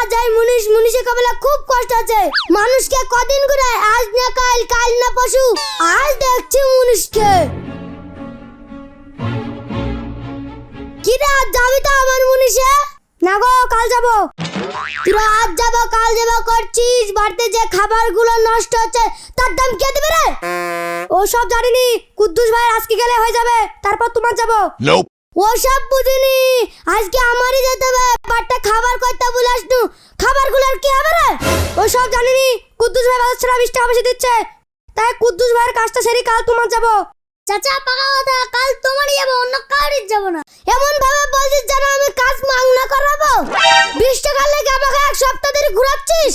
এই মুনিশ মুনিশে কবেলা খুব কষ্ট আছে মানুষকে কদিন করে আজ না কাল কাল না পশু, আজ দেখছি মুনিশকে। কি যাবি তো আমার মুনিশে? না গো, কাল যাব। তোরা আজ যাব, কাল যাব করছিস, বাড়িতে যে খাবারগুলো নষ্ট হচ্ছে, তার দাম কে দেবে রে? ও সব জানিনি, কুদ্দুস ভাই আজকে গেলে হয়ে যাবে, তারপর তোমার যাব. ওসব বুঝিনি। আজকে আমারই যেতে হবে বাটটা খাবার করতে বলাস নু খাবারগুলোর কি হবে রে? ওসব জানিনি কুদ্দুস ভাই বাজার ছাড়া বিশ টাকা বেশি দিচ্ছে। তাই কুদ্দুস ভাইয়ের কাজটা সেরে কাল তোমার যাব। চাচা পাকা কথা কাল তোমারই যাব অন্য কারোর যাব না। এমন ভাবে বলছিস যেন আমি কাজ মাংনা করাবো? বিশ টাকা লেগে আমাকে এক সপ্তাহ ধরে ঘুরাচ্ছিস?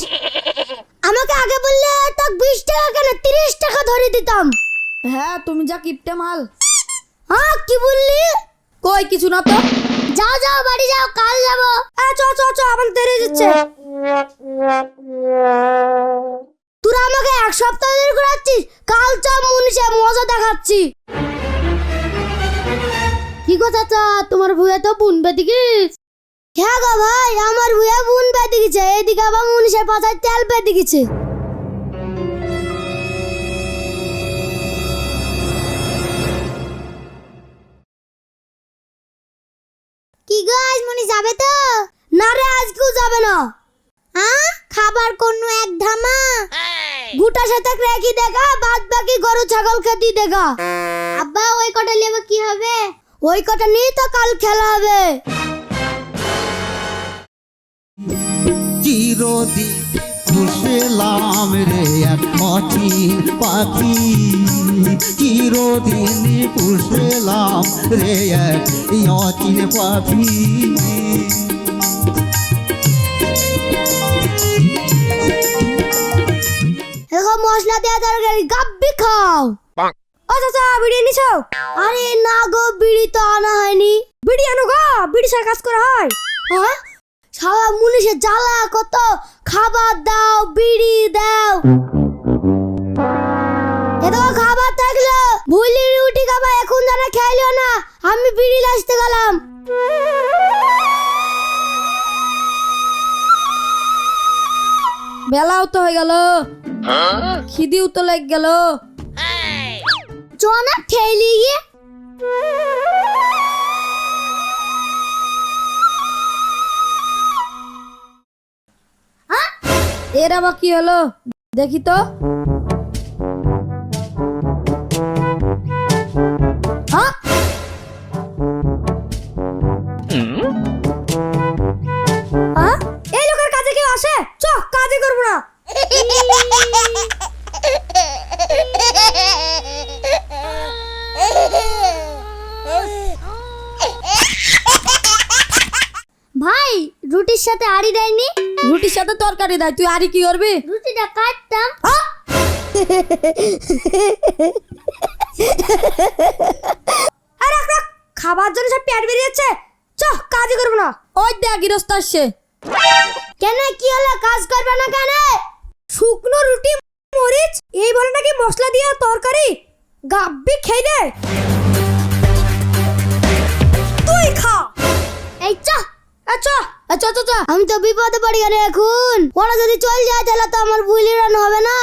আমাকে আগে বললে তো বিশ টাকা কেন? তিরিশ টাকা ধরে দিতাম। হ্যাঁ তুমি যা কিপটে মাল। হ্যাঁ কি বললি? কই, কিছু না তো? যাও যাও, বাড়ি যাও, কাল যাব। চ চ চ, আমার দেরি যাচ্ছে। তোরা আমাকে এক সপ্তাহ ধরে ঘুরাচ্ছিস? কাল চ, মুনিশে, মজা দেখাচ্ছি। কি গো চাচা, তোমার ভুয়ে তো বুন বেদি গিস হ্যাঁ গো ভাই, আমার ভুয়ে বুন বেদি গেছে। এদিকে আবার মুনিশের পাতায় তেল বেদি কি গো আজ মনি যাবে তো? না রে আজকেও যাবে না। হ্যাঁ খাবার কোন এক ধামা? গুটা সাথে রেখি দেখা বাদ বাকি গরু ছাগল খেতি দেখা। আব্বা ওই কটা নেবে কি হবে? ওই কটা নিয়ে তো কাল খেলা হবে। চিরদিন খুশলাম রে এক অচিন পাখি। চিরদিন খুশলাম রে এক অচিন পাখি। এখন মশলা দেওয়া তরকারি গাব্বি খাও। Bonk. ও চাচা বিড়ি নিছো? আরে না গো বিড়ি তো আনা হয়নি। বিড়ি আনো গো বিড়ি ছাড়া কাজ করা হয়। হ্যাঁ? সারা মুনিশে জ্বালা কত খাবার দাও বিড়ি দাও। এত খাবার থাকল ভুলি রুটি খাবার এখন যারা খাইলো না আমি বিড়ি লাসতে গেলাম। বেলাও তো হয়ে গেল। খিদিও তো লেগ গেল। চনা ঠেলি গিয়ে। এর আবার কি হলো? দেখি তো। হ্যাঁ? হ্যাঁ? এই লোকের কাজে কেউ আসে? চ কাজে করব না। রুটির সাথে আড়ি দেয়নি? রুটির সাথে তরকারি দেয় তুই আরই কি করবি? রুটিটা কাটতাম। আরে। খাবার জন্য সব পেট বেরিয়ে যাচ্ছে। চ কাজই করব না। ওই দেখ গৃহস্থ আসছে। কেন কি হলো? কাজ করবে না কেন? শুকনো রুটি মরিচ এই বলে নাকি মশলা দিয়ে তরকারি? গাব্বি খেয়ে দে। আচ্ছা আচ্ছা আচ্ছা আমি তো বিপদে পড়ি গেলে এখন। ওরা যদি চল যায় তাহলে তো আমার বুলি রান হবে না।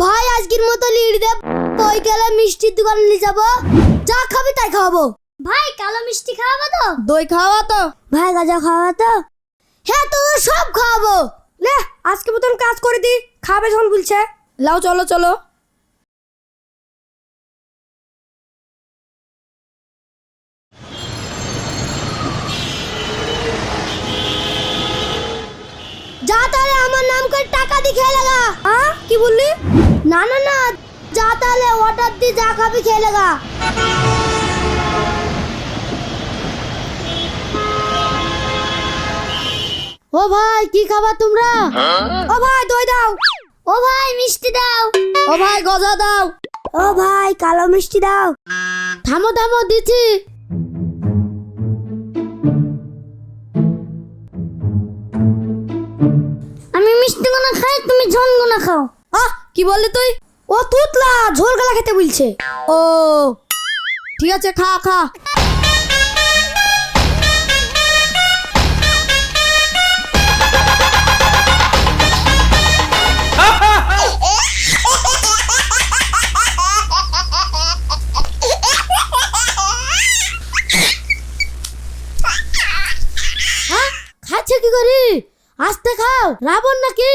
ভাই আজকের মতো লিড দে ওই গেলে মিষ্টির দোকানে নিয়ে যাব। যা খাবি তাই খাওয়াবো ভাই কালো মিষ্টি খাওয়াবো তো? দই খাওয়া তো। ভাই গাজা খাওয়া তো? হ্যাঁ তো সব খাওয়াবো। লে আজকে মতন কাজ করে দি খাবে যখন বলছে। লাও চলো চলো যা তাহলে আমার নাম করে টাকা খেয়ে লাগা আ? কি বললি? না না না যা তাহলে অর্ডার দিয়ে যা খাবি খেয়ে লাগা ও ভাই কি খাবার তোমরা? ও ভাই দই দাও। ও ভাই মিষ্টি দাও। ও ভাই গজা দাও। ও ভাই কালো মিষ্টি দাও। থামো থামো দিচ্ছি। খাই, তুমি ঝনগোনা খাও। আহ, কি বললি তুই? ও তুতলা, ঝোল গলা খেতে বলছে। ও, ঠিক আছে, খা খা। রাবণ নাকি?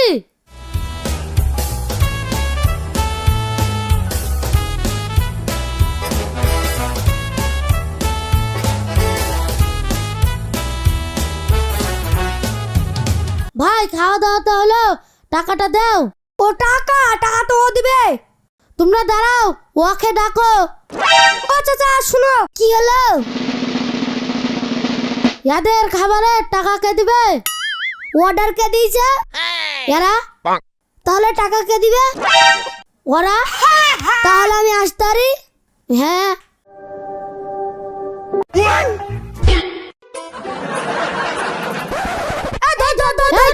ভাই খাওয়া দাওয়া তো হলো। টাকাটা দাও। ও টাকা? টাকা তো ও দিবে। তোমরা দাঁড়াও ওকে ডাকো। ও চাচা শুনো। কি হলো? ইয়াদের খাবারের টাকা কে দিবে? অর্ডার কে দিয়েছে? এরা? তাহলে টাকা কে দিবে? ওরা? তাহলে আমি আসতে পারি হ্যাঁ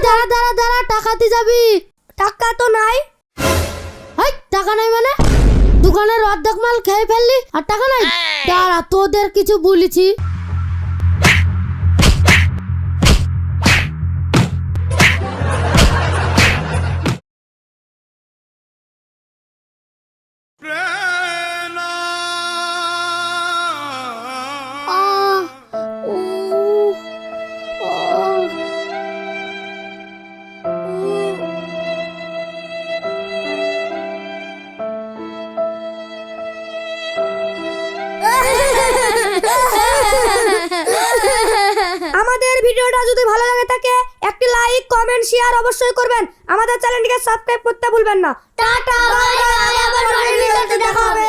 দাঁড়া দাঁড়া দাঁড়া টাকা দিয়ে যাবি। টাকা তো নাই। হাই টাকা নাই মানে? দোকানের অর্ধেক মাল খেয়ে ফেললি। আর টাকা নাই? দাঁড়া তোদের কিছু বলেছি। একটি লাইক কমেন্ট শেয়ার অবশ্যই করবেন। আমাদের চ্যানেলটিকে সাবস্ক্রাইব করতে ভুলবেন না। টাটা বাই বাই আবার দেখা হবে।